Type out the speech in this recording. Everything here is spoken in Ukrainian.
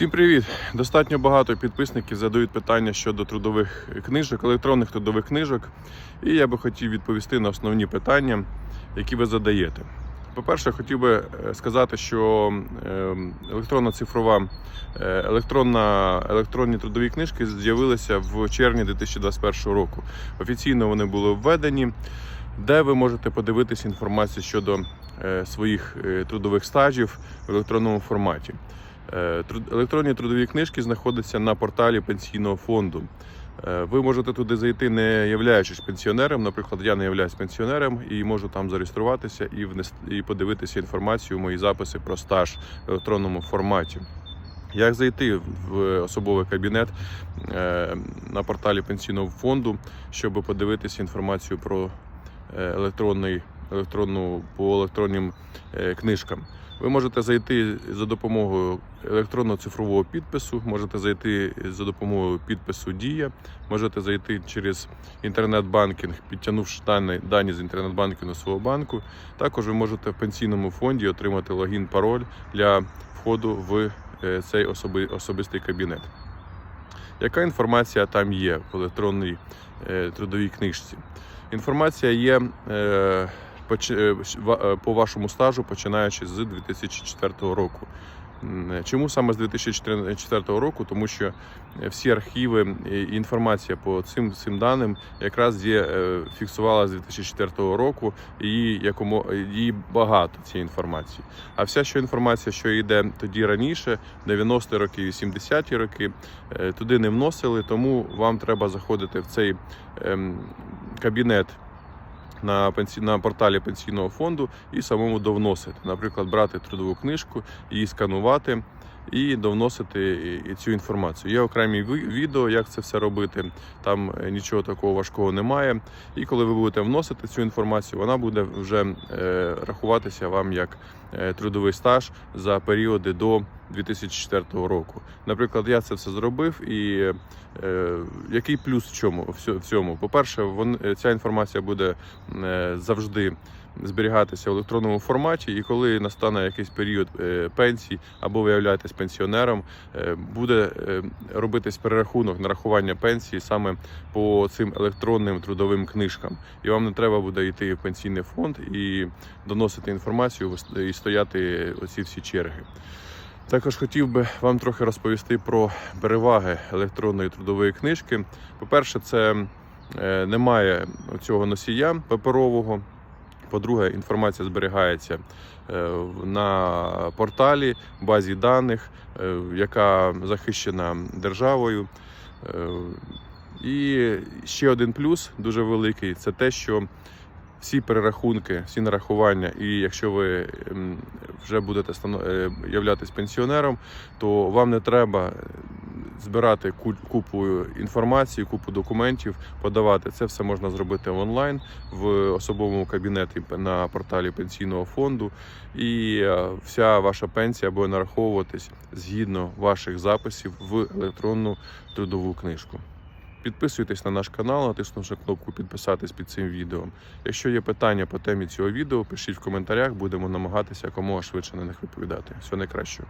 Всім привіт! Достатньо багато підписників задають питання щодо трудових книжок, електронних трудових книжок. І я би хотів відповісти на основні питання, які ви задаєте. По-перше, хотів би е, сказати, що е, електронна цифрова е, електронна, електронні трудові книжки з'явилися в червні 2021 року. Офіційно вони були введені, де ви можете подивитися інформацію щодо е, своїх трудових стажів в електронному форматі. Е, Електронні трудові книжки знаходяться на порталі пенсійного фонду. Е, Ви можете туди зайти, не являючись пенсіонером. Наприклад, я не являюсь пенсіонером і можу там зареєструватися і внести і подивитися інформацію, мої записи про стаж в електронному форматі. Як зайти в особовий кабінет е, на порталі пенсійного фонду, щоб подивитися інформацію про електронний, електронну по електронним е, книжкам? Ви можете зайти за допомогою електронно-цифрового підпису, можете зайти за допомогою підпису Дія, можете зайти через інтернет-банкінг, підтягнувши дані, з інтернет-банкінгу свого банку. Також ви можете в пенсійному фонді отримати логін, пароль для входу в е, цей особи, особистий кабінет. Яка інформація там є в електронній е, трудовій книжці? Інформація є по вашому стажу, починаючи з 2004 року. Чому саме з 2004 року? Тому що всі архіви і інформація по цим, цим даним якраз є е, фіксувала з 2004 року, і якому її багато цієї інформації. А вся що інформація, що йде тоді раніше, 90-ті роки, 80-ті роки, е, туди не вносили, тому вам треба заходити в цей ем, кабінет на пенсі... на порталі пенсійного фонду і самому довносити. Наприклад, брати трудову книжку, її сканувати і довносити цю інформацію. Є окремі відео, як це все робити. Там е, нічого такого важкого немає. І коли ви будете вносити цю інформацію, вона буде вже е, рахуватися вам як е, трудовий стаж за періоди до 2004 року. Наприклад, я це все зробив, і е, який плюс в чому в цьому? По-перше, е, ця інформація буде е, завжди зберігатися в електронному форматі, і коли настане якийсь період е, пенсії або ви являєтесь пенсіонером, буде робитись перерахунок нарахування пенсії саме по цим електронним трудовим книжкам. І вам не треба буде йти в пенсійний фонд і доносити інформацію і стояти оці всі черги. Також хотів би вам трохи розповісти про переваги електронної трудової книжки. По-перше, це е, немає цього носія паперового. По-друге, інформація зберігається е, на порталі, базі даних, е, яка захищена державою. І ще один плюс дуже великий це те, що всі перерахунки, всі нарахування, і якщо ви ем, вже будете е, являтись пенсіонером, то вам не треба збирати ку- купу інформації, купу документів, подавати. Це все можна зробити онлайн в особовому кабінеті на порталі пенсійного фонду. І е, вся ваша пенсія буде нараховуватись згідно ваших записів в електронну трудову книжку. Підписуйтесь на наш канал, натиснувши кнопку підписатись під цим відео. Якщо є питання по темі цього відео, пишіть в коментарях, будемо намагатися якомога швидше на них відповідати. Всього найкращого.